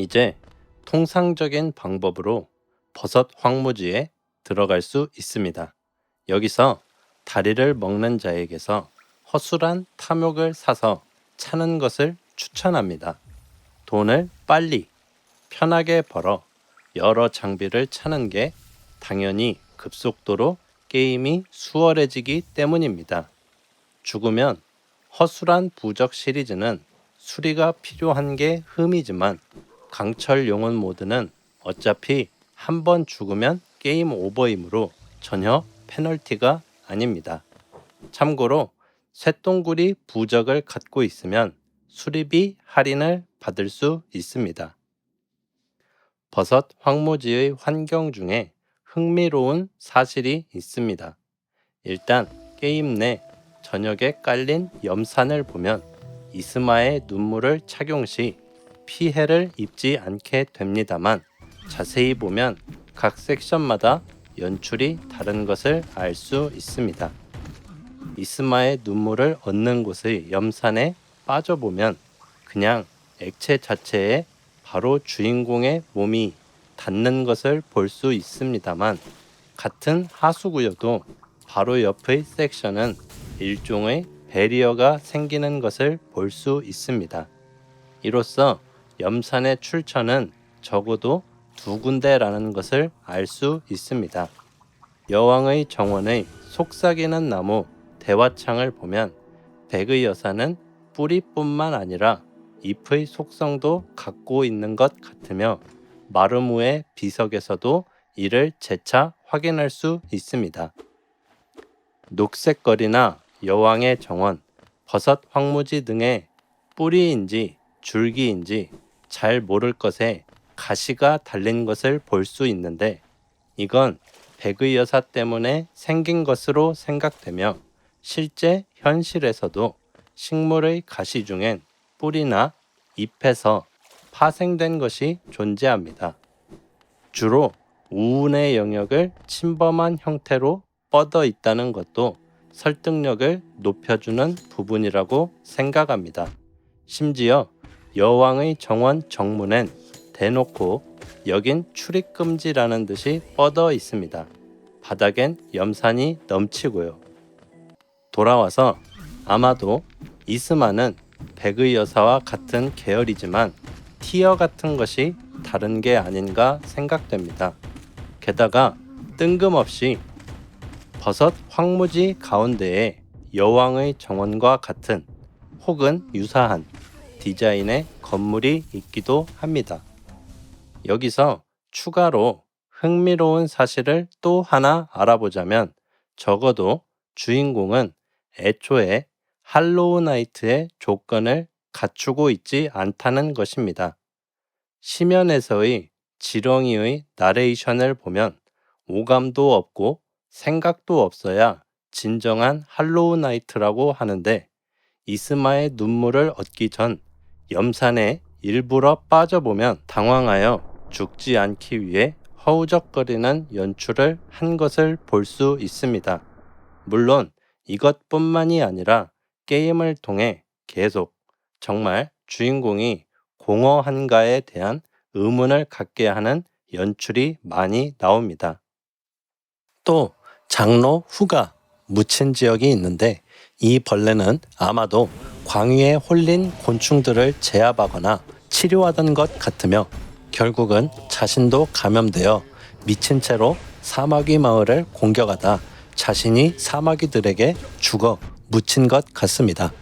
이제 통상적인 방법으로 버섯 황무지에 들어갈 수 있습니다. 여기서 다리를 먹는 자에게서 허술한 탐욕을 사서 차는 것을 추천합니다. 돈을 빨리 편하게 벌어 여러 장비를 차는 게 당연히 급속도로 게임이 수월해지기 때문입니다. 죽으면 허술한 부적 시리즈는 수리가 필요한 게 흠이지만 강철 용원 모드는 어차피 한 번 죽으면 게임 오버이므로 전혀 페널티가 아닙니다. 참고로 쇳동굴이 부적을 갖고 있으면 수리비 할인을 받을 수 있습니다. 버섯 황무지의 환경 중에 흥미로운 사실이 있습니다. 일단 게임 내 저녁에 깔린 염산을 보면 이스마의 눈물을 착용 시 피해를 입지 않게 됩니다만 자세히 보면 각 섹션마다 연출이 다른 것을 알 수 있습니다. 이스마의 눈물을 얻는 곳의 염산에 빠져보면 그냥 액체 자체에 바로 주인공의 몸이 닿는 것을 볼 수 있습니다만 같은 하수구여도 바로 옆의 섹션은 일종의 베리어가 생기는 것을 볼 수 있습니다. 이로써 염산의 출처는 적어도 두 군데라는 것을 알 수 있습니다. 여왕의 정원의 속삭이는 나무 대화창을 보면 백의 여사는 뿌리뿐만 아니라 잎의 속성도 갖고 있는 것 같으며 마르무의 비석에서도 이를 재차 확인할 수 있습니다. 녹색거리나 여왕의 정원, 버섯 황무지 등의 뿌리인지 줄기인지 잘 모를 것에 가시가 달린 것을 볼 수 있는데 이건 백의 여사 때문에 생긴 것으로 생각되며 실제 현실에서도 식물의 가시 중엔 뿌리나 잎에서 파생된 것이 존재합니다. 주로 우운의 영역을 침범한 형태로 뻗어 있다는 것도 설득력을 높여주는 부분이라고 생각합니다. 심지어 여왕의 정원 정문엔 대놓고 여긴 출입금지라는 듯이 뻗어 있습니다. 바닥엔 염산이 넘치고요. 돌아와서 아마도 이스마는 백의 여사와 같은 계열이지만 티어 같은 것이 다른 게 아닌가 생각됩니다. 게다가 뜬금없이 버섯 황무지 가운데에 여왕의 정원과 같은 혹은 유사한 디자인의 건물이 있기도 합니다. 여기서 추가로 흥미로운 사실을 또 하나 알아보자면 적어도 주인공은 애초에 할로우 나이트의 조건을 갖추고 있지 않다는 것입니다. 시면에서의 지렁이의 나레이션을 보면 오감도 없고 생각도 없어야 진정한 할로우 나이트라고 하는데 이스마의 눈물을 얻기 전 염산에 일부러 빠져보면 당황하여 죽지 않기 위해 허우적거리는 연출을 한 것을 볼 수 있습니다. 물론 이것뿐만이 아니라 게임을 통해 계속 정말 주인공이 공허 한가에 대한 의문을 갖게 하는 연출이 많이 나옵니다. 또 장로 후가 묻힌 지역이 있는데 이 벌레는 아마도 광위에 홀린 곤충들을 제압하거나 치료하던 것 같으며 결국은 자신도 감염되어 미친 채로 사마귀 마을을 공격하다 자신이 사마귀들에게 죽어 묻힌 것 같습니다.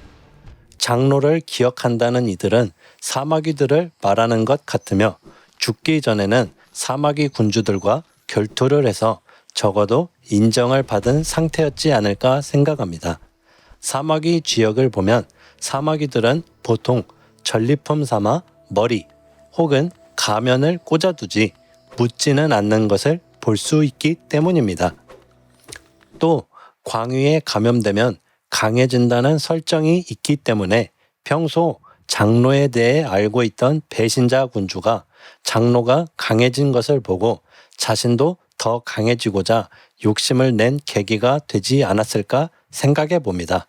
장로를 기억한다는 이들은 사마귀들을 말하는 것 같으며 죽기 전에는 사마귀 군주들과 결투를 해서 적어도 인정을 받은 상태였지 않을까 생각합니다. 사마귀 쥐역을 보면 사마귀들은 보통 전리품 삼아 머리 혹은 가면을 꽂아두지 묻지는 않는 것을 볼 수 있기 때문입니다. 또 광위에 감염되면 강해진다는 설정이 있기 때문에 평소 장로에 대해 알고 있던 배신자 군주가 장로가 강해진 것을 보고 자신도 더 강해지고자 욕심을 낸 계기가 되지 않았을까 생각해 봅니다.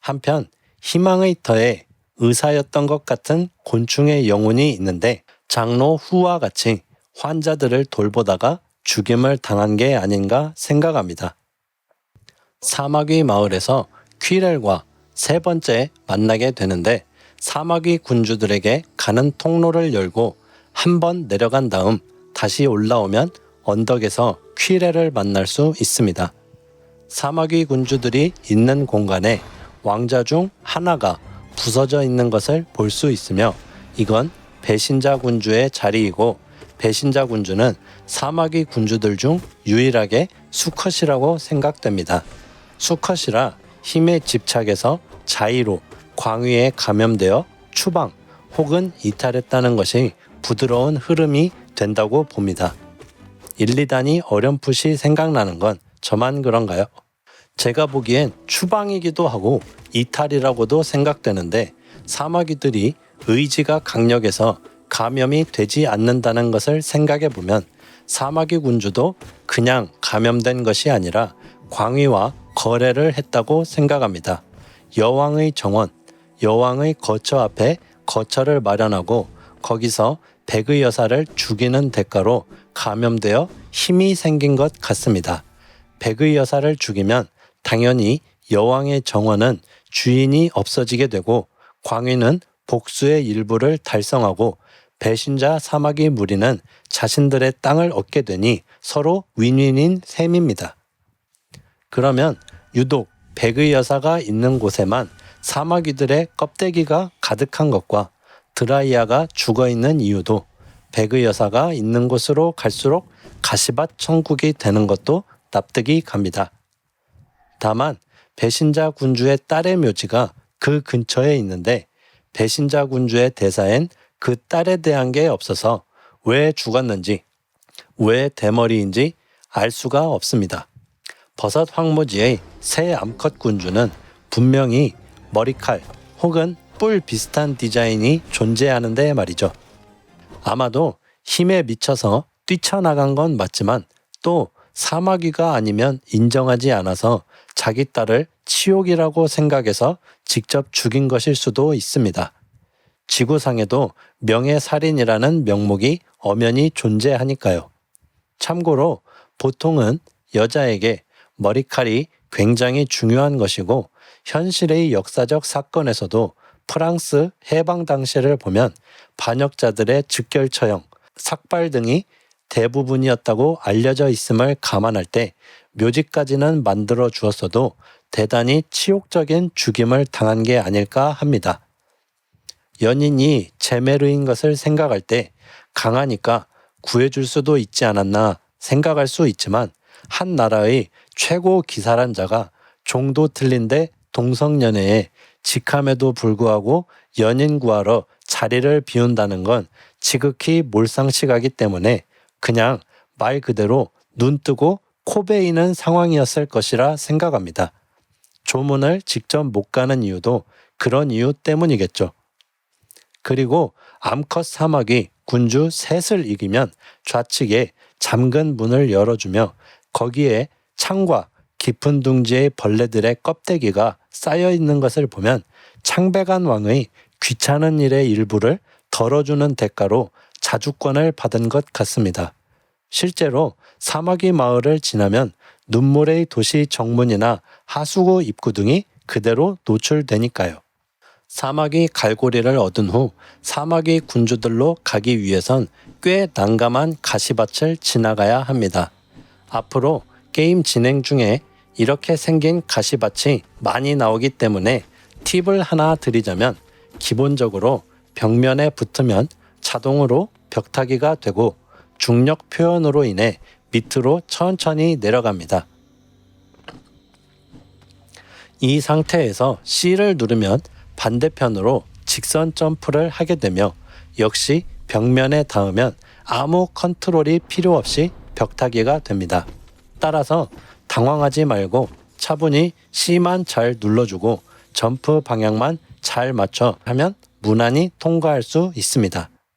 한편 희망의 터에 의사였던 것 같은 곤충의 영혼이 있는데 장로 후와 같이 환자들을 돌보다가 죽임을 당한 게 아닌가 생각합니다. 사마귀 마을에서 퀴렐과 세 번째 만나게 되는데 사마귀 군주들에게 가는 통로를 열고 한 번 내려간 다음 다시 올라오면 언덕에서 퀴렐을 만날 수 있습니다. 사마귀 군주들이 있는 공간에 왕자 중 하나가 부서져 있는 것을 볼 수 있으며 이건 배신자 군주의 자리이고 배신자 군주는 사마귀 군주들 중 유일하게 수컷이라고 생각됩니다. 수컷이라 힘에 집착해서 자의로 광위에 감염되어 추방 혹은 이탈했다는 것이 부드러운 흐름이 된다고 봅니다. 1, 2단이 어렴풋이 생각나는 건 저만 그런가요? 제가 보기엔 추방이기도 하고 이탈이라고도 생각되는데 사마귀들이 의지가 강력해서 감염이 되지 않는다는 것을 생각해 보면 사마귀 군주도 그냥 감염된 것이 아니라 광위와 거래를 했다고 생각합니다. 여왕의 정원, 여왕의 거처 앞에 거처를 마련하고 거기서 백의 여사를 죽이는 대가로 감염되어 힘이 생긴 것 같습니다. 백의 여사를 죽이면 당연히 여왕의 정원은 주인이 없어지게 되고 광위는 복수의 일부를 달성하고 배신자 사마귀 무리는 자신들의 땅을 얻게 되니 서로 윈윈인 셈입니다. 그러면 유독 백의 여사가 있는 곳에만 사마귀들의 껍데기가 가득한 것과 드라이아가 죽어 있는 이유도 백의 여사가 있는 곳으로 갈수록 가시밭 천국이 되는 것도 납득이 갑니다. 다만 배신자 군주의 딸의 묘지가 그 근처에 있는데 배신자 군주의 대사엔 그 딸에 대한 게 없어서 왜 죽었는지 왜 대머리인지 알 수가 없습니다. 버섯 황무지의 새 암컷 군주는 분명히 머리칼 혹은 뿔 비슷한 디자인이 존재하는데 말이죠. 아마도 힘에 미쳐서 뛰쳐나간 건 맞지만 또 사마귀가 아니면 인정하지 않아서 자기 딸을 치욕이라고 생각해서 직접 죽인 것일 수도 있습니다. 지구상에도 명예살인이라는 명목이 엄연히 존재하니까요. 참고로 보통은 여자에게 머리칼이 굉장히 중요한 것이고 현실의 역사적 사건에서도 프랑스 해방 당시를 보면 반역자들의 즉결 처형, 삭발 등이 대부분이었다고 알려져 있음을 감안할 때 묘지까지는 만들어 주었어도 대단히 치욕적인 죽임을 당한 게 아닐까 합니다. 연인이 제메르인 것을 생각할 때 강하니까 구해줄 수도 있지 않았나 생각할 수 있지만 한 나라의 최고 기사란 자가 종도 틀린데 동성연애에 직함에도 불구하고 연인 구하러 자리를 비운다는 건 지극히 몰상식하기 때문에 그냥 말 그대로 눈 뜨고 코 베이는 상황이었을 것이라 생각합니다. 조문을 직접 못 가는 이유도 그런 이유 때문이겠죠. 그리고 암컷 사막이 군주 셋을 이기면 좌측에 잠근 문을 열어주며 거기에 창과 깊은 둥지의 벌레들의 껍데기가 쌓여 있는 것을 보면 창백한 왕의 귀찮은 일의 일부를 덜어주는 대가로 자주권을 받은 것 같습니다. 실제로 사마귀 마을을 지나면 눈물의 도시 정문이나 하수구 입구 등이 그대로 노출되니까요. 사마귀 갈고리를 얻은 후 사마귀 군주들로 가기 위해선 꽤 난감한 가시밭을 지나가야 합니다. 앞으로 게임 진행 중에 이렇게 생긴 가시밭이 많이 나오기 때문에 팁을 하나 드리자면 기본적으로 벽면에 붙으면 자동으로 벽타기가 되고 중력 표현으로 인해 밑으로 천천히 내려갑니다. 이 상태에서 C를 누르면 반대편으로 직선 점프를 하게 되며 역시 벽면에 닿으면 아무 컨트롤이 필요 없이 벽타기가 됩니다. 따라서 당황하지 말고 차분히 C만 잘 눌러주고 점프 방향만 잘 맞춰 하면 무난히 통과할 수 있습니다.